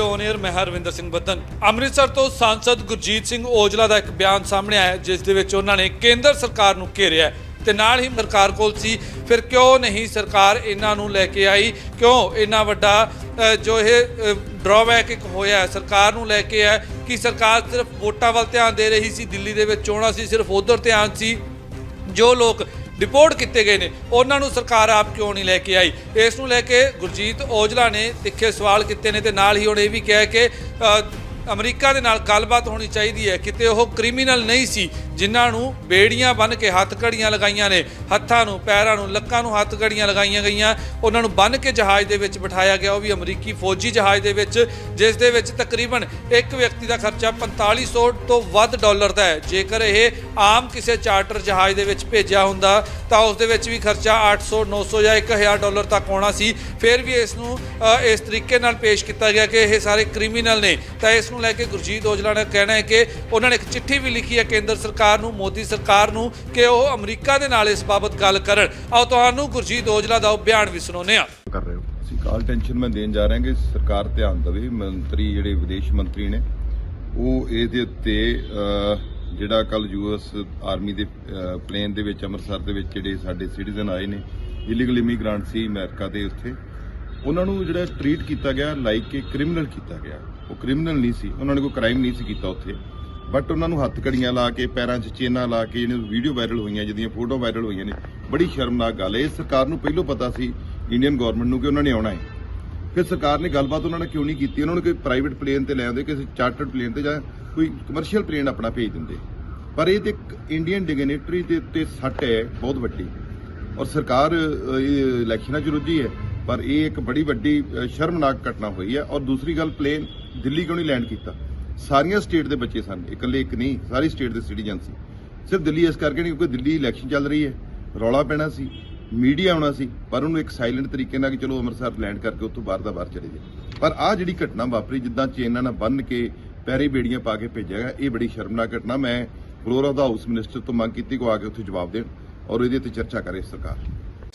On air ਮੈਂ ਹਰਵਿੰਦਰ ਸਿੰਘ ਬੱਦਨ ਅੰਮ੍ਰਿਤਸਰ ਤੋਂ ਸਾਂਸਦ ਗੁਰਜੀਤ ਸਿੰਘ ਔਜਲਾ ਦਾ ਇੱਕ ਬਿਆਨ ਸਾਹਮਣੇ ਆਇਆ ਜਿਸ ਦੇ ਵਿੱਚ ਉਹਨਾਂ ਨੇ ਕੇਂਦਰ ਸਰਕਾਰ ਨੂੰ ਘੇਰਿਆ ਤੇ ਨਾਲ ਹੀ ਸਰਕਾਰ ਕੋਲ ਸੀ, ਫਿਰ ਕਿਉਂ ਨਹੀਂ ਸਰਕਾਰ ਇਹਨਾਂ ਨੂੰ ਲੈ ਕੇ ਆਈ? ਕਿਉਂ ਇੰਨਾ ਵੱਡਾ ਜੋ ਇਹ ਡਰਾਬੈਕ ਇੱਕ ਹੋਇਆ ਸਰਕਾਰ ਨੂੰ ਲੈ ਕੇ ਹੈ ਕਿ ਸਰਕਾਰ ਸਿਰਫ ਵੋਟਾਂ ਵੱਲ ਧਿਆਨ ਦੇ ਰਹੀ ਸੀ, ਦਿੱਲੀ ਦੇ ਵਿੱਚ ਚੋਣਾਂ ਸੀ, ਸਿਰਫ ਉਧਰ ਧਿਆਨ ਸੀ। ਜੋ ਲੋਕ ਡਿਪੋਰਟ ਕੀਤੇ ਗਏ ਨੇ। ਉਹਨਾਂ ਨੂੰ ਸਰਕਾਰ ਆਪ ਕਿਉਂ ਨਹੀਂ ਲੈ ਕੇ ਆਈ? ਇਸ ਨੂੰ ਲੈ ਕੇ ਗੁਰਜੀਤ ਔਜਲਾ ਨੇ ਤਿੱਖੇ ਸਵਾਲ ਕੀਤੇ ਨੇ ਤੇ ਨਾਲ ਹੀ ਉਹਨੇ ਇਹ ਵੀ ਕਿਹਾ ਕਿ ਅਮਰੀਕਾ ਦੇ ਨਾਲ ਗੱਲਬਾਤ ਹੋਣੀ ਚਾਹੀਦੀ ਹੈ। ਕਿਤੇ ਉਹ ਕ੍ਰਿਮੀਨਲ ਨਹੀਂ ਸੀ, ਜਿਨ੍ਹਾਂ ਨੂੰ ਬੇੜੀਆਂ ਬੰਨ ਕੇ ਹੱਥ ਘੜੀਆਂ ਲਗਾਈਆਂ ਨੇ। ਹੱਥਾਂ ਨੂੰ, ਪੈਰਾਂ ਨੂੰ, ਲੱਕਾਂ ਨੂੰ ਹੱਥ ਘੜੀਆਂ ਲਗਾਈਆਂ ਗਈਆਂ। ਉਹਨਾਂ ਨੂੰ ਬੰਨ ਕੇ ਜਹਾਜ਼ ਦੇ ਵਿੱਚ ਬਿਠਾਇਆ ਗਿਆ। ਉਹ ਵੀ ਅਮਰੀਕੀ ਫੌਜੀ ਜਹਾਜ਼ ਦੇ ਵਿੱਚ, ਜਿਸ ਦੇ ਵਿੱਚ ਤਕਰੀਬਨ ਇੱਕ ਵਿਅਕਤੀ ਦਾ ਖਰਚਾ 4500 ਤੋਂ ਵੱਧ ਡਾਲਰ ਦਾ ਹੈ। ਜੇਕਰ ਇਹ ਆਮ ਕਿਸੇ ਚਾਰਟਰ ਜਹਾਜ਼ ਦੇ ਵਿੱਚ ਭੇਜਿਆ ਹੁੰਦਾ, ਤਾਂ ਉਸ ਦੇ ਵਿੱਚ ਵੀ ਖਰਚਾ 800 900 ਜਾਂ 1000 ਡਾਲਰ ਤੱਕ ਆਉਣਾ ਸੀ। ਫਿਰ ਵੀ ਇਸ ਨੂੰ ਇਸ ਤਰੀਕੇ ਨਾਲ ਪੇਸ਼ ਕੀਤਾ ਗਿਆ ਕਿ ਇਹ ਸਾਰੇ ਕ੍ਰਿਮੀਨਲ ਨੇ। ਤਾਂ ਇਸ ਨੂੰ ਲੈ ਕੇ ਗੁਰਜੀਤ ਔਜਲਾ ਦਾ ਕਹਿਣਾ ਹੈ ਕਿ ਉਹਨਾਂ ਨੇ ਇੱਕ ਚਿੱਠੀ ਵੀ ਲਿਖੀ ਹੈ ਕੇਂਦਰ ਸਰਕਾਰ ਨੂੰ, ਮੋਦੀ ਸਰਕਾਰ ਨੂੰ, ਕਿ ਉਹ ਅਮਰੀਕਾ ਦੇ ਨਾਲ ਇਸ ਬਾਬਤ ਗੱਲ ਕਰਨ। ਆਓ ਤੁਹਾਨੂੰ ਗੁਰਜੀਤ ਔਜਲਾ ਦਾ ਉਹ ਬਿਆਨ ਵੀ ਸੁਣਾਉਂਦੇ ਹਾਂ। ਕਰ ਰਹੇ ਹੋ। ਅਸੀਂ ਕਾਲ ਟੈਨਸ਼ਨ ਮੈਂ ਦੇਣ ਜਾ ਰਹੇ ਹਾਂ ਕਿ ਸਰਕਾਰ ਧਿਆਨ ਦੇਵੇ। ਮੰਤਰੀ ਜਿਹੜੇ ਵਿਦੇਸ਼ ਮੰਤਰੀ ਨੇ, ਉਹ ਇਹਦੇ ਉੱਤੇ ਜਿਹੜਾ ਕੱਲ ਯੂਐਸ ਆਰਮੀ ਦੇ ਪਲੇਨ ਦੇ ਵਿੱਚ, ਅੰਮ੍ਰਿਤਸਰ ਦੇ ਵਿੱਚ ਜਿਹੜੇ ਸਾਡੇ ਸਿਟੀਜ਼ਨ ਆਏ ਨੇ ਇਲੀਗਲ ਇਮੀਗ੍ਰੈਂਟ ਸੀ ਅਮਰੀਕਾ ਦੇ ਉੱਥੇ, ਉਹਨਾਂ ਨੂੰ ਜਿਹੜਾ ਟ੍ਰੀਟ ਕੀਤਾ ਗਿਆ, ਲਾਈਕ ਕਿ ਕ੍ਰਿਮੀਨਲ ਕੀਤਾ ਗਿਆ। ਉਹ ਕ੍ਰਿਮੀਨਲ ਨਹੀਂ ਸੀ, ਉਹਨਾਂ ਨੇ ਕੋਈ ਕ੍ਰਾਈਮ ਨਹੀਂ ਸੀ ਕੀਤਾ ਉੱਥੇ। ਬਟ ਉਹਨਾਂ ਨੂੰ ਹੱਥ ਕੜੀਆਂ ਲਾ ਕੇ, ਪੈਰਾਂ 'ਚ ਚੇਨਾਂ ਲਾ ਕੇ ਜਿਹੜੀਆਂ ਵੀਡੀਓ ਵਾਇਰਲ ਹੋਈਆਂ, ਜਿਹਦੀਆਂ ਫੋਟੋ ਵਾਇਰਲ ਹੋਈਆਂ ਨੇ। ਬੜੀ ਸ਼ਰਮਨਾਕ ਗੱਲ ਹੈ। ਇਹ ਸਰਕਾਰ ਨੂੰ ਪਹਿਲਾਂ ਪਤਾ ਸੀ ਇੰਡੀਅਨ ਗਵਰਨਮੈਂਟ ਨੂੰ ਕਿ ਉਹਨਾਂ ਨੇ ਆਉਣਾ ਹੈ। ਫਿਰ ਸਰਕਾਰ ਨੇ ਗੱਲਬਾਤ ਉਹਨਾਂ ਨੇ ਕਿਉਂ ਨਹੀਂ ਕੀਤੀ? ਉਹਨਾਂ ਨੂੰ ਕੋਈ ਪ੍ਰਾਈਵੇਟ ਪਲੇਨ ਤੇ ਲੈ ਆਉਂਦੇ, ਕਿਸੇ ਚਾਰਟਰਡ ਪਲੇਨ ਤੇ ਜਾਂ ਕੋਈ ਕਮਰਸ਼ੀਅਲ ਪਲੇਨ ਆਪਣਾ ਭੇਜ ਦਿੰਦੇ। ਪਰ ਇਹ ਤੇ ਇੱਕ ਇੰਡੀਅਨ ਡਿਗਨਿਟਰੀ ਦੇ ਉੱਤੇ ਸੱਟ ਹੈ, ਬਹੁਤ ਵੱਡੀ। ਔਰ ਸਰਕਾਰ ਇਹ ਇਲੈਕਸ਼ਨਾਂ 'ਚ ਰੁੱਝੀ ਹੈ। ਪਰ ਇਹ ਇੱਕ ਬੜੀ ਵੱਡੀ ਸ਼ਰਮਨਾਕ ਘਟਨਾ ਹੋਈ ਹੈ। ਔਰ ਦੂਸਰੀ ਗੱਲ ਪਲੇਨ ਦਿੱਲੀ ਕਿਉਂ ਨਹੀਂ ਲੈਂਡ ਕੀਤਾ? ਸਾਰੀਆਂ ਸਟੇਟ ਦੇ ਬੱਚੇ ਸਨ, ਇਕੱਲੇ ਇੱਕ ਨਹੀਂ, ਸਾਰੀ ਸਟੇਟ ਦੇ ਸਿਟੀਜ਼ਨ ਸੀ। ਸਿਰਫ ਦਿੱਲੀ ਇਸ ਕਰਕੇ ਨਹੀਂ, ਕਿਉਂਕਿ ਦਿੱਲੀ ਇਲੈਕਸ਼ਨ ਚੱਲ ਰਹੀ ਹੈ। ਰੌਲਾ ਪੈਣਾ ਸੀ ਮੀਡੀਆ ਆਉਣਾ ਸੀ, ਪਰ ਉਹਨੂੰ ਇੱਕ ਸਾਇਲੈਂਟ ਤਰੀਕੇ ਨਾਲ ਕਿ ਚਲੋ ਅੰਮ੍ਰਿਤਸਰ ਲੈਂਡ ਕਰਕੇ ਉੱਥੋਂ ਬਾਹਰ ਦਾ ਬਾਹਰ ਚਲੇ ਜਾਏ। ਪਰ ਆਹ ਜਿਹੜੀ ਘਟਨਾ ਵਾਪਰੀ, ਜਿੱਦਾਂ ਚੇਨਾਂ ਨਾਲ ਬੰਨ ਕੇ ਪੈਰੀ ਬੇੜੀਆਂ ਪਾ ਕੇ ਭੇਜਿਆ ਗਿਆ, ਇਹ ਬੜੀ ਸ਼ਰਮਨਾਕ ਘਟਨਾ। ਮੈਂ floor of the house minister ਤੋਂ ਮੰਗ ਕੀਤੀ ਕੋ ਆ ਕੇ ਉੱਥੇ ਜਵਾਬ ਦੇਣ, ਔਰ ਇਹਦੇ ਤੇ ਚਰਚਾ ਕਰੇ ਸਰਕਾਰ।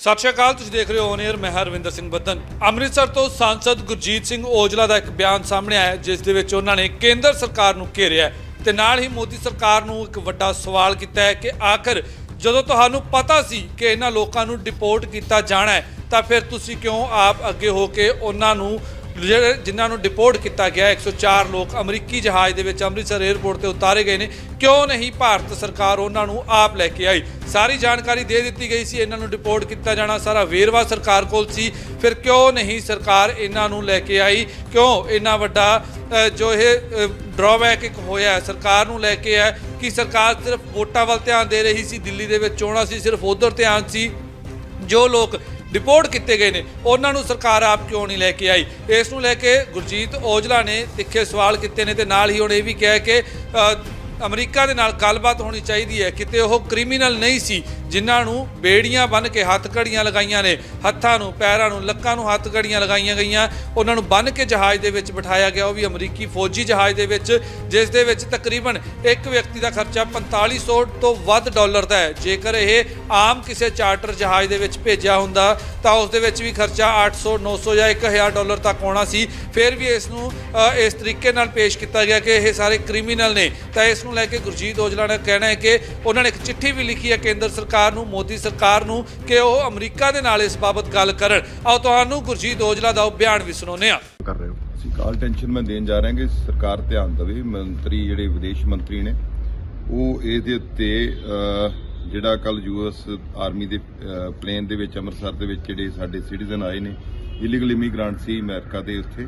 ਸਤਿ ਸ਼੍ਰੀ ਅਕਾਲ, ਤੁਸੀਂ ਦੇਖ ਰਹੇ ਹੋ ਔਨ 에ਅਰ ਮੈਂ ਹਰਵਿੰਦਰ ਸਿੰਘ ਬੱਦਨ। ਅੰਮ੍ਰਿਤਸਰ ਤੋਂ ਸਾਂਸਦ ਗੁਰਜੀਤ ਸਿੰਘ ਔਜਲਾ ਦਾ ਇੱਕ ਬਿਆਨ ਸਾਹਮਣੇ ਆਇਆ ਜਿਸ ਦੇ ਵਿੱਚ ਉਹਨਾਂ ਨੇ ਕੇਂਦਰ ਸਰਕਾਰ ਨੂੰ ਘੇਰਿਆ ਹੈ ਤੇ ਨਾਲ ਹੀ ਮੋਦੀ ਸਰਕਾਰ ਨੂੰ ਇੱਕ ਵੱਡਾ ਸਵਾਲ ਕੀਤਾ ਹੈ ਕਿ ਆਖਰ ਜਦੋਂ ਤੁਹਾਨੂੰ ਪਤਾ ਸੀ ਕਿ ਇਹਨਾਂ ਲੋਕਾਂ ਨੂੰ ਡਿਪੋਰਟ ਕੀਤਾ ਜਾਣਾ ਹੈ, ਤਾਂ ਫਿਰ ਤੁਸੀਂ ਕਿਉਂ ਆਪ ਅੱਗੇ ਹੋ ਕੇ ਉਹਨਾਂ ਨੂੰ ਜਿਹੜੇ ਜਿਨ੍ਹਾਂ ਨੂੰ ਡਿਪੋਰਟ ਕੀਤਾ ਗਿਆ 104 ਲੋਕ ਅਮਰੀਕੀ ਜਹਾਜ਼ ਦੇ ਵਿੱਚ ਅੰਮ੍ਰਿਤਸਰ 에ਅਰਪੋਰਟ ਤੇ ਉਤਾਰੇ ਗਏ ਨੇ। ਕਿਉਂ ਨਹੀਂ ਭਾਰਤ ਸਰਕਾਰ ਉਹਨਾਂ ਨੂੰ ਆਪ ਲੈ ਕੇ ਆਈ? ਸਾਰੀ ਜਾਣਕਾਰੀ ਦੇ ਦਿੱਤੀ ਗਈ ਸੀ, ਇਹਨਾਂ ਨੂੰ ਡਿਪੋਰਟ ਕੀਤਾ ਜਾਣਾ, ਸਾਰਾ ਵੇਰਵਾ ਸਰਕਾਰ ਕੋਲ ਸੀ। ਫਿਰ ਕਿਉਂ ਨਹੀਂ ਸਰਕਾਰ ਇਹਨਾਂ ਨੂੰ ਲੈ ਕੇ ਆਈ? ਕਿਉਂ ਇੰਨਾ ਵੱਡਾ ਜੋ ਇਹ ਡਰਾਬੈਕ ਇੱਕ ਹੋਇਆ ਸਰਕਾਰ ਨੂੰ ਲੈ ਕੇ ਹੈ ਕਿ ਸਰਕਾਰ ਸਿਰਫ ਵੋਟਾਂ ਵੱਲ ਧਿਆਨ ਦੇ ਰਹੀ ਸੀ, ਦਿੱਲੀ ਦੇ ਵਿੱਚ ਚੋਣਾਂ ਸੀ, ਸਿਰਫ ਉਧਰ ਧਿਆਨ ਸੀ। ਜੋ ਲੋਕ ਡਿਪੋਰਟ ਕੀਤੇ ਗਏ ਨੇ। ਉਹਨਾਂ ਨੂੰ ਸਰਕਾਰ ਆਪ ਕਿਉਂ ਨਹੀਂ ਲੈ ਕੇ ਆਈ? ਇਸ ਨੂੰ ਲੈ ਕੇ ਗੁਰਜੀਤ ਔਜਲਾ ਨੇ ਤਿੱਖੇ ਸਵਾਲ ਕੀਤੇ ਨੇ ਤੇ ਨਾਲ ਹੀ ਉਹਨੇ ਇਹ ਵੀ ਕਿਹਾ ਕਿ ਅਮਰੀਕਾ ਦੇ ਨਾਲ ਗੱਲਬਾਤ ਹੋਣੀ ਚਾਹੀਦੀ ਹੈ। ਕਿਤੇ ਉਹ ਕ੍ਰਿਮੀਨਲ ਨਹੀਂ ਸੀ। ਜਿਨ੍ਹਾਂ ਨੂੰ ਬੇੜੀਆਂ ਬੰਨ ਕੇ ਹੱਥ ਘੜੀਆਂ ਲਗਾਈਆਂ ਨੇ, ਹੱਥਾਂ ਨੂੰ, ਪੈਰਾਂ ਨੂੰ, ਲੱਕਾਂ ਨੂੰ ਹੱਥ ਘੜੀਆਂ ਲਗਾਈਆਂ ਗਈਆਂ। ਉਹਨਾਂ ਨੂੰ ਬੰਨ ਕੇ ਜਹਾਜ਼ ਦੇ ਵਿੱਚ ਬਿਠਾਇਆ ਗਿਆ। ਉਹ ਵੀ ਅਮਰੀਕੀ ਫੌਜੀ ਜਹਾਜ਼ ਦੇ ਵਿੱਚ, ਜਿਸ ਦੇ ਵਿੱਚ ਤਕਰੀਬਨ ਇੱਕ ਵਿਅਕਤੀ ਦਾ ਖਰਚਾ 4500 ਤੋਂ ਵੱਧ ਡਾਲਰ ਦਾ ਹੈ। ਜੇਕਰ ਇਹ ਆਮ ਕਿਸੇ ਚਾਰਟਰ ਜਹਾਜ਼ ਦੇ ਵਿੱਚ ਭੇਜਿਆ ਹੁੰਦਾ, ਤਾਂ ਉਸ ਦੇ ਵਿੱਚ ਵੀ ਖਰਚਾ 800 900 ਜਾਂ 1000 ਡਾਲਰ ਤੱਕ ਆਉਣਾ ਸੀ। ਫਿਰ ਵੀ ਇਸ ਨੂੰ ਇਸ ਤਰੀਕੇ ਨਾਲ ਪੇਸ਼ ਕੀਤਾ ਗਿਆ ਕਿ ਇਹ ਸਾਰੇ ਕ੍ਰਿਮੀਨਲ ਨੇ। ਤਾਂ ਇਸ ਨੂੰ ਲੈ ਕੇ ਗੁਰਜੀਤ ਔਜਲਾ ਨੇ ਕਹਿਣਾ ਹੈ ਕਿ ਉਹਨਾਂ ਨੇ ਇੱਕ ਚਿੱਠੀ ਵੀ ਲਿਖੀ ਹੈ, ਕੇਂਦਰ ਸਰਕਾਰ ਨੂੰ, ਮੋਦੀ ਸਰਕਾਰ ਨੂੰ ਕਿ ਉਹ ਅਮਰੀਕਾ ਦੇ ਨਾਲ ਇਸ ਬਾਬਤ ਗੱਲ ਕਰਨ। ਆਓ ਤੁਹਾਨੂੰ ਗੁਰਜੀਤ ਔਜਲਾ ਦਾ ਬਿਆਨ ਵੀ ਸੁਣਾਉਂਦੇ ਹਾਂ। ਕਰ ਰਹੇ ਹੋ। ਅਸੀਂ ਕਾਲ ਟੈਨਸ਼ਨ ਮੈਂ ਦੇਣ ਜਾ ਰਹੇ ਹਾਂ ਕਿ ਸਰਕਾਰ ਧਿਆਨ ਦੇਵੇ। ਮੰਤਰੀ ਜਿਹੜੇ ਵਿਦੇਸ਼ ਮੰਤਰੀ ਨੇ, ਉਹ ਇਹਦੇ ਉੱਤੇ ਜਿਹੜਾ ਕੱਲ ਯੂਐਸ ਆਰਮੀ ਦੇ ਪਲੇਨ ਦੇ ਵਿੱਚ, ਅੰਮ੍ਰਿਤਸਰ ਦੇ ਵਿੱਚ ਜਿਹੜੇ ਸਾਡੇ ਸਿਟੀਜ਼ਨ ਆਏ ਨੇ ਇਲੀਗਲ ਇਮੀਗ੍ਰੈਂਟ ਸੀ ਅਮਰੀਕਾ ਦੇ ਉੱਥੇ,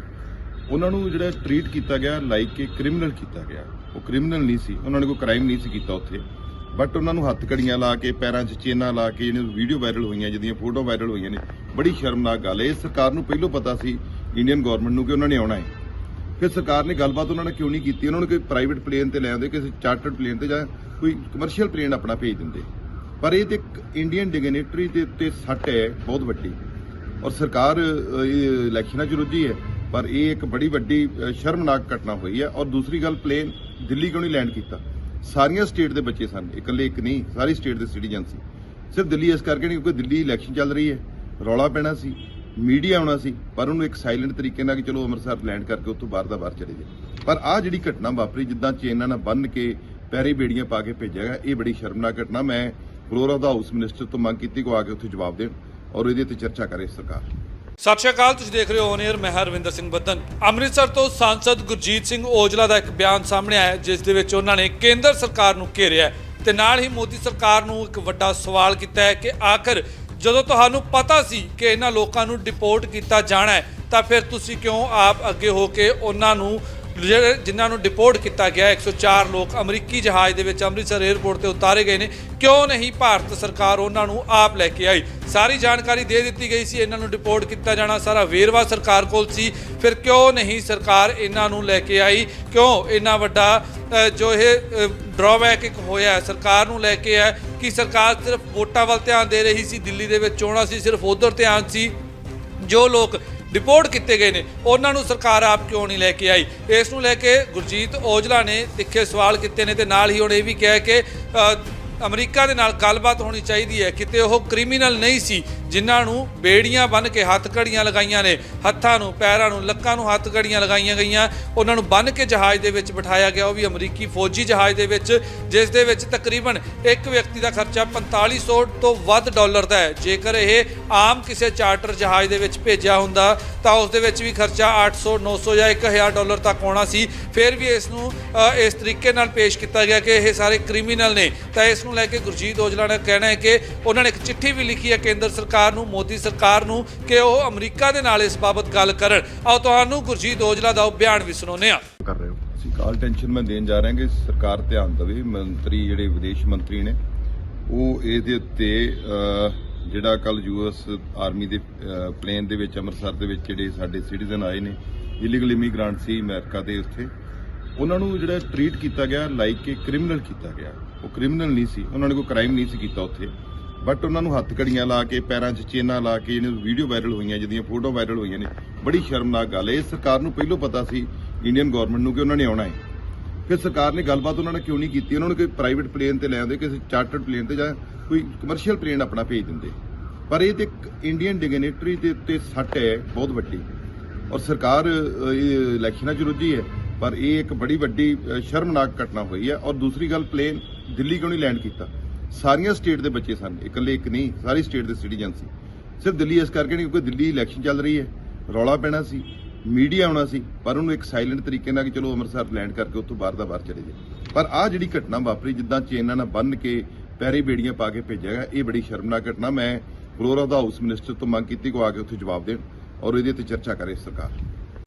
ਉਹਨਾਂ ਨੂੰ ਜਿਹੜਾ ਟ੍ਰੀਟ ਕੀਤਾ ਗਿਆ ਲਾਈਕ ਕਿ ਕ੍ਰਿਮੀਨਲ ਕੀਤਾ ਗਿਆ। ਉਹ ਕ੍ਰਿਮੀਨਲ ਨਹੀਂ ਸੀ। ਉਹਨਾਂ ਨੇ ਕੋਈ ਕ੍ਰਾਈਮ ਨਹੀਂ ਸੀ ਕੀਤਾ ਉੱਥੇ। ਬਟ ਉਹਨਾਂ ਨੂੰ ਹੱਥ ਕੜੀਆਂ ਲਾ ਕੇ, ਪੈਰਾਂ 'ਚ ਚੇਨਾਂ ਲਾ ਕੇ ਜਿਹੜੀਆਂ ਵੀਡੀਓ ਵਾਇਰਲ ਹੋਈਆਂ, ਜਿਹਦੀਆਂ ਫੋਟੋ ਵਾਇਰਲ ਹੋਈਆਂ ਨੇ, ਬੜੀ ਸ਼ਰਮਨਾਕ ਗੱਲ ਹੈ। ਇਹ ਸਰਕਾਰ ਨੂੰ ਪਹਿਲਾਂ ਪਤਾ ਸੀ ਇੰਡੀਅਨ ਗਵਰਨਮੈਂਟ ਨੂੰ ਕਿ ਉਹਨਾਂ ਨੇ ਆਉਣਾ ਹੈ। ਫਿਰ ਸਰਕਾਰ ਨੇ ਗੱਲਬਾਤ ਉਹਨਾਂ ਨਾਲ ਕਿਉਂ ਨਹੀਂ ਕੀਤੀ? ਉਹਨਾਂ ਨੂੰ ਕੋਈ ਪ੍ਰਾਈਵੇਟ ਪਲੇਨ ਤੇ ਲੈ ਆਉਂਦੇ, ਕਿਸੇ ਚਾਰਟਰਡ ਪਲੇਨ ਤੇ ਜਾਂ ਕੋਈ ਕਮਰਸ਼ੀਅਲ ਪਲੇਨ ਆਪਣਾ ਭੇਜ ਦਿੰਦੇ। ਪਰ ਇਹ ਤੇ ਇੱਕ ਇੰਡੀਅਨ ਡਿਗਨਿਟਰੀ ਦੇ ਉੱਤੇ ਸੱਟ ਹੈ, ਬਹੁਤ ਵੱਡੀ। ਔਰ ਸਰਕਾਰ ਇਹ ਇਲੈਕਸ਼ਨਾਂ 'ਚ ਰੁੱਝੀ ਹੈ, ਪਰ ਇਹ ਇੱਕ ਬੜੀ ਵੱਡੀ ਸ਼ਰਮਨਾਕ ਘਟਨਾ ਹੋਈ ਹੈ। ਔਰ ਦੂਸਰੀ ਗੱਲ ਪਲੇਨ ਦਿੱਲੀ ਕਿਉਂ ਨਹੀਂ ਲੈਂਡ ਕੀਤਾ? ਸਾਰੀਆਂ ਸਟੇਟ ਦੇ ਬੱਚੇ ਸਨ, ਇਕੱਲੇ ਇੱਕ ਨਹੀਂ, ਸਾਰੀ ਸਟੇਟ ਦੇ ਸਿਟੀਜ਼ਨ ਸੀ। ਸਿਰਫ ਦਿੱਲੀ ਇਸ ਕਰਕੇ ਨਹੀਂ, ਕਿਉਂਕਿ ਦਿੱਲੀ ਇਲੈਕਸ਼ਨ ਚੱਲ ਰਹੀ ਹੈ, ਰੌਲਾ ਪੈਣਾ ਸੀ, ਮੀਡੀਆ ਆਉਣਾ ਸੀ, ਪਰ ਉਹਨੂੰ ਇੱਕ ਸਾਇਲੈਂਟ ਤਰੀਕੇ ਨਾਲ ਕਿ ਚਲੋ ਅੰਮ੍ਰਿਤਸਰ ਲੈਂਡ ਕਰਕੇ ਉੱਥੋਂ ਬਾਹਰ ਦਾ ਬਾਹਰ ਚਲੇ ਜਾਏ। ਪਰ ਆਹ ਜਿਹੜੀ ਘਟਨਾ ਵਾਪਰੀ, ਜਿੱਦਾਂ ਚੇਨਾਂ ਨਾਲ ਬੰਨ ਕੇ ਪੈਰੀ ਬੇੜੀਆਂ ਪਾ ਕੇ ਭੇਜਿਆ ਗਿਆ, ਇਹ ਬੜੀ ਸ਼ਰਮਨਾਕ ਘਟਨਾ, ਮੈਂ floor of the house minister ਤੋਂ ਮੰਗ ਕੀਤੀ ਕੋ ਆ ਕੇ ਉੱਥੇ ਜਵਾਬ ਦੇਣ, ਔਰ ਇਹਦੇ ਤੇ ਚਰਚਾ ਕਰੇ ਸਰਕਾਰ। ਸਤਿ ਸ਼੍ਰੀ ਅਕਾਲ, ਤੁਸੀਂ ਦੇਖ ਰਹੇ ਹੋ ਓਨੇਅਰ ਮੈਂ ਹਰਵਿੰਦਰ ਸਿੰਘ ਬੱਦਨ। ਅੰਮ੍ਰਿਤਸਰ ਤੋਂ ਸਾਂਸਦ ਗੁਰਜੀਤ ਸਿੰਘ ਔਜਲਾ ਦਾ ਇੱਕ ਬਿਆਨ ਸਾਹਮਣੇ ਆਇਆ ਜਿਸ ਦੇ ਵਿੱਚ ਉਹਨਾਂ ਨੇ ਕੇਂਦਰ ਸਰਕਾਰ ਨੂੰ ਘੇਰਿਆ ਹੈ ਤੇ ਨਾਲ ਹੀ ਮੋਦੀ ਸਰਕਾਰ ਨੂੰ ਇੱਕ ਵੱਡਾ ਸਵਾਲ ਕੀਤਾ ਹੈ ਕਿ ਆਖਰ ਜਦੋਂ ਤੁਹਾਨੂੰ ਪਤਾ ਸੀ ਕਿ ਇਹਨਾਂ ਲੋਕਾਂ ਨੂੰ ਡਿਪੋਰਟ ਕੀਤਾ ਜਾਣਾ ਹੈ, ਤਾਂ ਫਿਰ ਤੁਸੀਂ ਕਿਉਂ ਆਪ ਅੱਗੇ ਹੋ ਕੇ ਉਹਨਾਂ ਨੂੰ ਜਿਹੜੇ ਜਿਨ੍ਹਾਂ ਨੂੰ ਡਿਪੋਰਟ ਕੀਤਾ ਗਿਆ 104 ਲੋਕ ਅਮਰੀਕੀ ਜਹਾਜ਼ ਦੇ ਵਿੱਚ ਅੰਮ੍ਰਿਤਸਰ 에ਅਰਪੋਰਟ ਤੇ ਉਤਾਰੇ ਗਏ ਨੇ। ਕਿਉਂ ਨਹੀਂ ਭਾਰਤ ਸਰਕਾਰ ਉਹਨਾਂ ਨੂੰ ਆਪ ਲੈ ਕੇ ਆਈ? ਸਾਰੀ ਜਾਣਕਾਰੀ ਦੇ ਦਿੱਤੀ ਗਈ ਸੀ, ਇਹਨਾਂ ਨੂੰ ਡਿਪੋਰਟ ਕੀਤਾ ਜਾਣਾ। ਸਾਰਾ ਵੇਰਵਾ ਸਰਕਾਰ ਕੋਲ ਸੀ। ਫਿਰ ਕਿਉਂ ਨਹੀਂ ਸਰਕਾਰ ਇਹਨਾਂ ਨੂੰ ਲੈ ਕੇ ਆਈ? ਕਿਉਂ ਇੰਨਾ ਵੱਡਾ ਜੋ ਇਹ ਡਰਾਬੈਕ ਇੱਕ ਹੋਇਆ ਸਰਕਾਰ ਨੂੰ ਲੈ ਕੇ ਹੈ ਕਿ ਸਰਕਾਰ ਸਿਰਫ ਵੋਟਾਂ ਵੱਲ ਧਿਆਨ ਦੇ ਰਹੀ ਸੀ, ਦਿੱਲੀ ਦੇ ਵਿੱਚ ਚੋਣਾਂ ਸੀ, ਸਿਰਫ ਉਧਰ ਧਿਆਨ ਸੀ। ਜੋ ਲੋਕ ਡਿਪੋਰਟ ਕੀਤੇ ਗਏ ਨੇ। ਉਹਨਾਂ ਨੂੰ ਸਰਕਾਰ ਆਪ ਕਿਉਂ ਨਹੀਂ ਲੈ ਕੇ ਆਈ? ਇਸ ਨੂੰ ਲੈ ਕੇ ਗੁਰਜੀਤ ਔਜਲਾ ਨੇ ਤਿੱਖੇ ਸਵਾਲ ਕੀਤੇ ਨੇ ਤੇ ਨਾਲ ਹੀ ਉਹਨੇ ਇਹ ਵੀ ਕਿਹਾ ਕਿ ਅਮਰੀਕਾ ਦੇ ਨਾਲ ਗੱਲਬਾਤ ਹੋਣੀ ਚਾਹੀਦੀ ਹੈ। ਕਿਤੇ ਉਹ ਕ੍ਰਿਮੀਨਲ ਨਹੀਂ ਸੀ, ਜਿਨ੍ਹਾਂ ਨੂੰ ਬੇੜੀਆਂ ਬੰਨ ਕੇ ਹੱਥ ਕੜੀਆਂ ਲਗਾਈਆਂ ਨੇ। ਹੱਥਾਂ ਨੂੰ, ਪੈਰਾਂ ਨੂੰ, ਲੱਕਾਂ ਨੂੰ ਹੱਥ ਕੜੀਆਂ ਲਗਾਈਆਂ ਗਈਆਂ। ਉਹਨਾਂ ਨੂੰ ਬੰਨ ਕੇ ਜਹਾਜ਼ ਦੇ ਵਿੱਚ ਬਿਠਾਇਆ ਗਿਆ। ਉਹ ਵੀ ਅਮਰੀਕੀ ਫੌਜੀ ਜਹਾਜ਼ ਦੇ ਵਿੱਚ, ਜਿਸ ਦੇ ਵਿੱਚ ਤਕਰੀਬਨ ਇੱਕ ਵਿਅਕਤੀ ਦਾ ਖਰਚਾ 4500 ਤੋਂ ਵੱਧ ਡਾਲਰ ਦਾ ਹੈ। ਜੇਕਰ ਇਹ ਆਮ ਕਿਸੇ ਚਾਰਟਰ ਜਹਾਜ਼ ਦੇ ਵਿੱਚ ਭੇਜਿਆ ਹੁੰਦਾ, ਤਾਂ ਉਸ ਦੇ ਵਿੱਚ ਵੀ ਖਰਚਾ 800 900 ਜਾਂ 1000 ਡਾਲਰ ਤੱਕ ਆਉਣਾ ਸੀ। ਫਿਰ ਵੀ ਇਸ ਨੂੰ ਇਸ ਤਰੀਕੇ ਨਾਲ ਪੇਸ਼ ਕੀਤਾ ਗਿਆ ਕਿ ਇਹ ਸਾਰੇ ਕ੍ਰਿਮੀਨਲ ਨੇ। ਤਾਂ ਇਸ ਨੂੰ ਲੈ ਕੇ ਗੁਰਜੀਤ ਔਜਲਾ ਦਾ ਕਹਿਣਾ ਹੈ ਕਿ ਉਹਨਾਂ ਨੇ ਇੱਕ ਚਿੱਠੀ ਵੀ ਲਿਖੀ ਹੈ ਕੇਂਦਰ ਸਰਕਾਰ ਨੂੰ, ਮੋਦੀ ਸਰਕਾਰ ਨੂੰ ਕਿ ਉਹ ਅਮਰੀਕਾ ਦੇ ਨਾਲ ਇਸ ਬਾਬਤ ਗੱਲ ਕਰਨ। ਆਓ ਤੁਹਾਨੂੰ ਗੁਰਜੀਤ ਔਜਲਾ ਦਾ ਉਹ ਬਿਆਨ ਵੀ ਸੁਣਾਉਂਦੇ ਹਾਂ। ਕਰ ਰਹੇ ਹੋ। ਅਸੀਂ ਕਾਲ ਟੈਨਸ਼ਨ ਮੈਂ ਦੇਣ ਜਾ ਰਹੇ ਹਾਂ ਕਿ ਸਰਕਾਰ ਧਿਆਨ ਦੇਵੇ, ਮੰਤਰੀ ਜਿਹੜੇ ਵਿਦੇਸ਼ ਮੰਤਰੀ ਨੇ, ਉਹ ਇਹਦੇ ਉੱਤੇ ਜਿਹੜਾ ਕੱਲ ਯੂਐਸ ਆਰਮੀ ਦੇ ਪਲੇਨ ਦੇ ਵਿੱਚ, ਅੰਮ੍ਰਿਤਸਰ ਦੇ ਵਿੱਚ ਜਿਹੜੇ ਸਾਡੇ ਸਿਟੀਜ਼ਨ ਆਏ ਨੇ ਇਲੀਗਲ ਇਮੀਗ੍ਰੈਂਟ ਸੀ ਅਮਰੀਕਾ ਦੇ ਉੱਥੇ, ਉਹਨਾਂ ਨੂੰ ਜਿਹੜਾ ਟ੍ਰੀਟ ਕੀਤਾ ਗਿਆ ਲਾਈਕ ਕਿ ਕ੍ਰਿਮੀਨਲ ਕੀਤਾ ਗਿਆ। ਉਹ ਕ੍ਰਿਮੀਨਲ ਨਹੀਂ ਸੀ। ਉਹਨਾਂ ਨੇ ਕੋਈ ਕ੍ਰਾਈਮ ਨਹੀਂ ਸੀ ਕੀਤਾ ਉੱਥੇ। ਬਟ ਉਹਨਾਂ ਨੂੰ ਹੱਥ ਕੜੀਆਂ ਲਾ ਕੇ, ਪੈਰਾਂ 'ਚ ਚੇਨਾਂ ਲਾ ਕੇ ਜਿਹਨੇ ਵੀਡੀਓ ਵਾਇਰਲ ਹੋਈਆਂ, ਜਿਹਦੀਆਂ ਫੋਟੋ ਵਾਇਰਲ ਹੋਈਆਂ ਨੇ, ਬੜੀ ਸ਼ਰਮਨਾਕ ਗੱਲ ਹੈ। ਇਹ ਸਰਕਾਰ ਨੂੰ ਪਹਿਲਾਂ ਪਤਾ ਸੀ ਇੰਡੀਅਨ ਗਵਰਨਮੈਂਟ ਨੂੰ ਕਿ ਉਹਨਾਂ ਨੇ ਆਉਣਾ ਹੈ। ਫਿਰ ਸਰਕਾਰ ਨੇ ਗੱਲਬਾਤ ਉਹਨਾਂ ਨਾਲ ਕਿਉਂ ਨਹੀਂ ਕੀਤੀ? ਉਹਨਾਂ ਨੂੰ ਕੋਈ ਪ੍ਰਾਈਵੇਟ ਪਲੇਨ ਤੇ ਲੈ ਆਉਂਦੇ, ਕਿਸੇ ਚਾਰਟਰਡ ਪਲੇਨ ਤੇ ਜਾਂ ਕੋਈ ਕਮਰਸ਼ੀਅਲ ਪਲੇਨ ਆਪਣਾ ਭੇਜ ਦਿੰਦੇ। ਪਰ ਇਹ ਤੇ ਇੱਕ ਇੰਡੀਅਨ ਡਿਗਨੇਟਰੀ ਦੇ ਉੱਤੇ ਸੱਟ ਹੈ, ਬਹੁਤ ਵੱਡੀ। ਔਰ ਸਰਕਾਰ ਇਹ ਇਲੈਕਸ਼ਨਾਂ 'ਚ ਰੁੱਝੀ ਹੈ। ਪਰ ਇਹ ਇੱਕ ਬੜੀ ਵੱਡੀ ਸ਼ਰਮਨਾਕ ਘਟਨਾ ਹੋਈ ਹੈ। ਔਰ ਦੂਸਰੀ ਗੱਲ ਪਲੇਨ ਦਿੱਲੀ ਕਿਉਂ ਨਹੀਂ ਲੈਂਡ ਕੀਤਾ? ਸਾਰੀਆਂ ਸਟੇਟ ਦੇ ਬੱਚੇ ਸਨ, ਇਕੱਲੇ ਇੱਕ ਨਹੀਂ, ਸਾਰੀ ਸਟੇਟ ਦੇ ਸਿਟੀਜ਼ਨ ਸੀ। ਸਿਰਫ ਦਿੱਲੀ ਇਸ ਕਰਕੇ ਨਹੀਂ, ਕਿਉਂਕਿ ਦਿੱਲੀ ਇਲੈਕਸ਼ਨ ਚੱਲ ਰਹੀ ਹੈ। ਰੌਲਾ ਪੈਣਾ ਸੀ ਮੀਡੀਆ ਆਉਣਾ ਸੀ, ਪਰ ਉਹਨੂੰ ਇੱਕ ਸਾਇਲੈਂਟ ਤਰੀਕੇ ਨਾਲ ਕਿ ਚਲੋ ਅੰਮ੍ਰਿਤਸਰ ਲੈਂਡ ਕਰਕੇ ਉੱਥੋਂ ਬਾਹਰ ਦਾ ਬਾਹਰ ਚਲੇ ਜਾਏ। ਪਰ ਆਹ ਜਿਹੜੀ ਘਟਨਾ ਵਾਪਰੀ, ਜਿੱਦਾਂ ਚੇਨਾਂ ਨਾਲ ਬੰਨ ਕੇ ਪੈਰੀ ਬੇੜੀਆਂ ਪਾ ਕੇ ਭੇਜਿਆ ਗਿਆ, ਇਹ ਬੜੀ ਸ਼ਰਮਨਾਕ ਘਟਨਾ। ਮੈਂ floor of the house minister ਤੋਂ ਮੰਗ ਕੀਤੀ ਕੋ ਆ ਕੇ ਉੱਥੇ ਜਵਾਬ ਦੇਣ ਔਰ ਇਹਦੇ ਤੇ ਚਰਚਾ ਕਰੇ ਸਰਕਾਰ।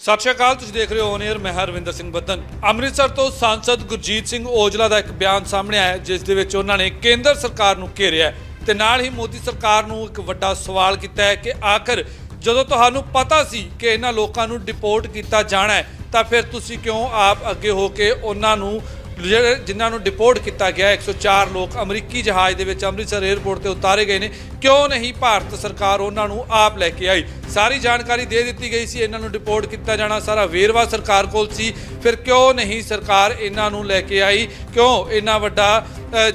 ਸਤਿ ਸ਼੍ਰੀ ਅਕਾਲ, ਤੁਸੀਂ ਦੇਖ ਰਹੇ ਹੋ ਓਨੇਅਰ ਮੈਂ ਹਰਵਿੰਦਰ ਸਿੰਘ ਬੱਦਨ। ਅੰਮ੍ਰਿਤਸਰ ਤੋਂ ਸਾਂਸਦ ਗੁਰਜੀਤ ਸਿੰਘ ਔਜਲਾ ਦਾ ਇੱਕ ਬਿਆਨ ਸਾਹਮਣੇ ਆਇਆ ਜਿਸ ਦੇ ਵਿੱਚ ਉਹਨਾਂ ਨੇ ਕੇਂਦਰ ਸਰਕਾਰ ਨੂੰ ਘੇਰਿਆ ਹੈ ਤੇ ਨਾਲ ਹੀ ਮੋਦੀ ਸਰਕਾਰ ਨੂੰ ਇੱਕ ਵੱਡਾ ਸਵਾਲ ਕੀਤਾ ਹੈ ਕਿ ਆਖਰ ਜਦੋਂ ਤੁਹਾਨੂੰ ਪਤਾ ਸੀ ਕਿ ਇਹਨਾਂ ਲੋਕਾਂ ਨੂੰ ਡਿਪੋਰਟ ਕੀਤਾ ਜਾਣਾ ਹੈ, ਤਾਂ ਫਿਰ ਤੁਸੀਂ ਕਿਉਂ ਆਪ ਅੱਗੇ ਹੋ ਕੇ ਉਹਨਾਂ ਨੂੰ ਜਿਹੜੇ ਜਿਨ੍ਹਾਂ ਨੂੰ ਡਿਪੋਰਟ ਕੀਤਾ ਗਿਆ 104 ਲੋਕ ਅਮਰੀਕੀ ਜਹਾਜ਼ ਦੇ ਵਿੱਚ ਅੰਮ੍ਰਿਤਸਰ 에ਅਰਪੋਰਟ ਤੇ ਉਤਾਰੇ ਗਏ ਨੇ। ਕਿਉਂ ਨਹੀਂ ਭਾਰਤ ਸਰਕਾਰ ਉਹਨਾਂ ਨੂੰ ਆਪ ਲੈ ਕੇ ਆਈ? ਸਾਰੀ ਜਾਣਕਾਰੀ ਦੇ ਦਿੱਤੀ ਗਈ ਸੀ, ਇਹਨਾਂ ਨੂੰ ਡਿਪੋਰਟ ਕੀਤਾ ਜਾਣਾ। ਸਾਰਾ ਵੇਰਵਾ ਸਰਕਾਰ ਕੋਲ ਸੀ। ਫਿਰ ਕਿਉਂ ਨਹੀਂ ਸਰਕਾਰ ਇਹਨਾਂ ਨੂੰ ਲੈ ਕੇ ਆਈ? ਕਿਉਂ ਇੰਨਾ ਵੱਡਾ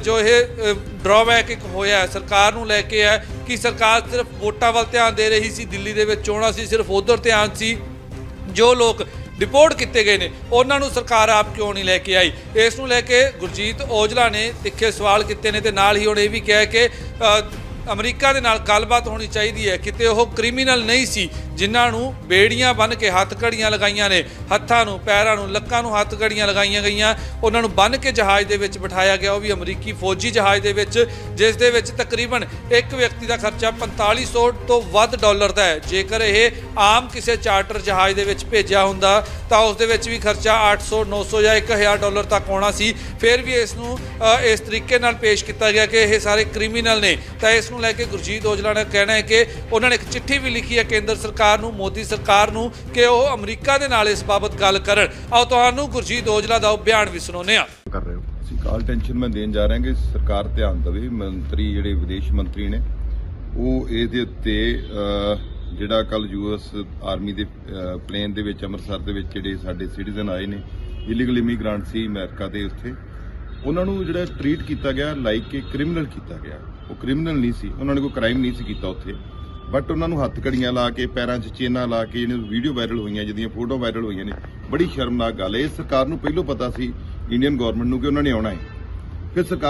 ਜੋ ਇਹ ਡਰਾਬੈਕ ਇੱਕ ਹੋਇਆ ਸਰਕਾਰ ਨੂੰ ਲੈ ਕੇ ਹੈ ਕਿ ਸਰਕਾਰ ਸਿਰਫ ਵੋਟਾਂ ਵੱਲ ਧਿਆਨ ਦੇ ਰਹੀ ਸੀ, ਦਿੱਲੀ ਦੇ ਵਿੱਚ ਚੋਣਾਂ ਸੀ, ਸਿਰਫ ਉਧਰ ਧਿਆਨ ਸੀ। ਜੋ ਲੋਕ ਡਿਪੋਰਟ ਕੀਤੇ ਗਏ ਨੇ। ਉਹਨਾਂ ਨੂੰ ਸਰਕਾਰ ਆਪ ਕਿਉਂ ਨਹੀਂ ਲੈ ਕੇ ਆਈ? ਇਸ ਨੂੰ ਲੈ ਕੇ ਗੁਰਜੀਤ ਔਜਲਾ ਨੇ ਤਿੱਖੇ ਸਵਾਲ ਕੀਤੇ ਨੇ ਤੇ ਨਾਲ ਹੀ ਉਹਨੇ ਇਹ ਵੀ ਕਿਹਾ ਕਿ ਅਮਰੀਕਾ ਦੇ ਨਾਲ ਗੱਲਬਾਤ ਹੋਣੀ ਚਾਹੀਦੀ ਹੈ। ਕਿਤੇ ਉਹ ਕ੍ਰਿਮੀਨਲ ਨਹੀਂ ਸੀ, ਜਿਨ੍ਹਾਂ ਨੂੰ ਬੇੜੀਆਂ ਬੰਨ ਕੇ ਹੱਥ ਕੜੀਆਂ ਲਗਾਈਆਂ ਨੇ। ਹੱਥਾਂ ਨੂੰ, ਪੈਰਾਂ ਨੂੰ, ਲੱਕਾਂ ਨੂੰ ਹੱਥ ਕੜੀਆਂ ਲਗਾਈਆਂ ਗਈਆਂ। ਉਹਨਾਂ ਨੂੰ ਬੰਨ ਕੇ ਜਹਾਜ਼ ਦੇ ਵਿੱਚ ਬਿਠਾਇਆ ਗਿਆ। ਉਹ ਵੀ ਅਮਰੀਕੀ ਫੌਜੀ ਜਹਾਜ਼ ਦੇ ਵਿੱਚ, ਜਿਸ ਦੇ ਵਿੱਚ ਤਕਰੀਬਨ ਇੱਕ ਵਿਅਕਤੀ ਦਾ ਖਰਚਾ 4500 ਤੋਂ ਵੱਧ ਡਾਲਰ ਦਾ ਹੈ। ਜੇਕਰ ਇਹ ਆਮ ਕਿਸੇ ਚਾਰਟਰ ਜਹਾਜ਼ ਦੇ ਵਿੱਚ ਭੇਜਿਆ ਹੁੰਦਾ, ਤਾਂ ਉਸ ਦੇ ਵਿੱਚ ਵੀ ਖਰਚਾ 800 900 ਜਾਂ 1000 ਡਾਲਰ ਤੱਕ ਆਉਣਾ ਸੀ। ਫਿਰ ਵੀ ਇਸ ਨੂੰ ਇਸ ਤਰੀਕੇ ਨਾਲ ਪੇਸ਼ ਕੀਤਾ ਗਿਆ ਕਿ ਇਹ ਸਾਰੇ ਕ੍ਰਿਮੀਨਲ ਨੇ। ਤਾਂ ਇਸ ਨੂੰ ਲੈ ਕੇ ਗੁਰਜੀਤ ਔਜਲਾ ਨੇ ਕਹਿਣਾ ਹੈ ਕਿ ਉਹਨਾਂ ਨੇ ਇੱਕ ਚਿੱਠੀ ਵੀ ਲਿਖੀ ਹੈ ਕੇਂਦਰ ਸਰਕਾਰ ਨੂੰ, ਮੋਦੀ ਸਰਕਾਰ ਨੂੰ ਕਿ ਉਹ ਅਮਰੀਕਾ ਦੇ ਨਾਲ ਇਸ ਬਾਬਤ ਗੱਲ ਕਰਨ। ਆਓ ਤੁਹਾਨੂੰ ਗੁਰਜੀਤ ਔਜਲਾ ਦਾ ਉਹ ਬਿਆਨ ਵੀ ਸੁਣਾਉਂਦੇ ਹਾਂ। ਕਰ ਰਹੇ ਹੋ। ਅਸੀਂ ਕਾਲ ਟੈਨਸ਼ਨ ਮੈਂ ਦੇਣ ਜਾ ਰਿਹਾ ਕਿ ਸਰਕਾਰ ਧਿਆਨ ਦੇਵੇ। ਮੰਤਰੀ ਜਿਹੜੇ ਵਿਦੇਸ਼ ਮੰਤਰੀ ਨੇ, ਉਹ ਇਹਦੇ ਉੱਤੇ ਜਿਹੜਾ ਕੱਲ ਯੂਐਸ ਆਰਮੀ ਦੇ ਪਲੇਨ ਦੇ ਵਿੱਚ, ਅੰਮ੍ਰਿਤਸਰ ਦੇ ਵਿੱਚ ਜਿਹੜੇ ਸਾਡੇ ਸਿਟੀਜ਼ਨ ਆਏ ਨੇ ਇਲੀਗਲ ਇਮੀਗ੍ਰੈਂਟ ਸੀ ਅਮਰੀਕਾ ਦੇ ਉੱਥੇ, ਉਹਨਾਂ ਨੂੰ ਜਿਹੜਾ ਟ੍ਰੀਟ ਕੀਤਾ ਗਿਆ ਲਾਈਕ ਕਿ ਕ੍ਰਿਮੀਨਲ ਕੀਤਾ ਗਿਆ। ਉਹ ਕ੍ਰਿਮੀਨਲ ਨਹੀਂ ਸੀ। ਉਹਨਾਂ ਨੇ ਕੋਈ ਕ੍ਰਾਈਮ ਨਹੀਂ ਸੀ ਕੀਤਾ ਉੱਥੇ। ਬਟ ਉਹਨਾਂ ਨੂੰ ਹੱਥ ਕੜੀਆਂ ਲਾ ਕੇ, ਪੈਰਾਂ 'ਚ ਚੇਨਾਂ ਲਾ ਕੇ ਜਿਹੜੀਆਂ ਵੀਡੀਓ ਵਾਇਰਲ ਹੋਈਆਂ, ਜਿਹਦੀਆਂ ਫੋਟੋ ਵਾਇਰਲ ਹੋਈਆਂ ਨੇ, ਬੜੀ ਸ਼ਰਮਨਾਕ ਗੱਲ ਹੈ। ਇਹ ਸਰਕਾਰ ਨੂੰ ਪਹਿਲਾਂ ਪਤਾ ਸੀ ਇੰਡੀਅਨ ਗਵਰਨਮੈਂਟ ਨੂੰ ਕਿ ਉਹਨਾਂ ਨੇ ਆਉਣਾ ਹੈ। ਫਿਰ ਸਰਕਾਰ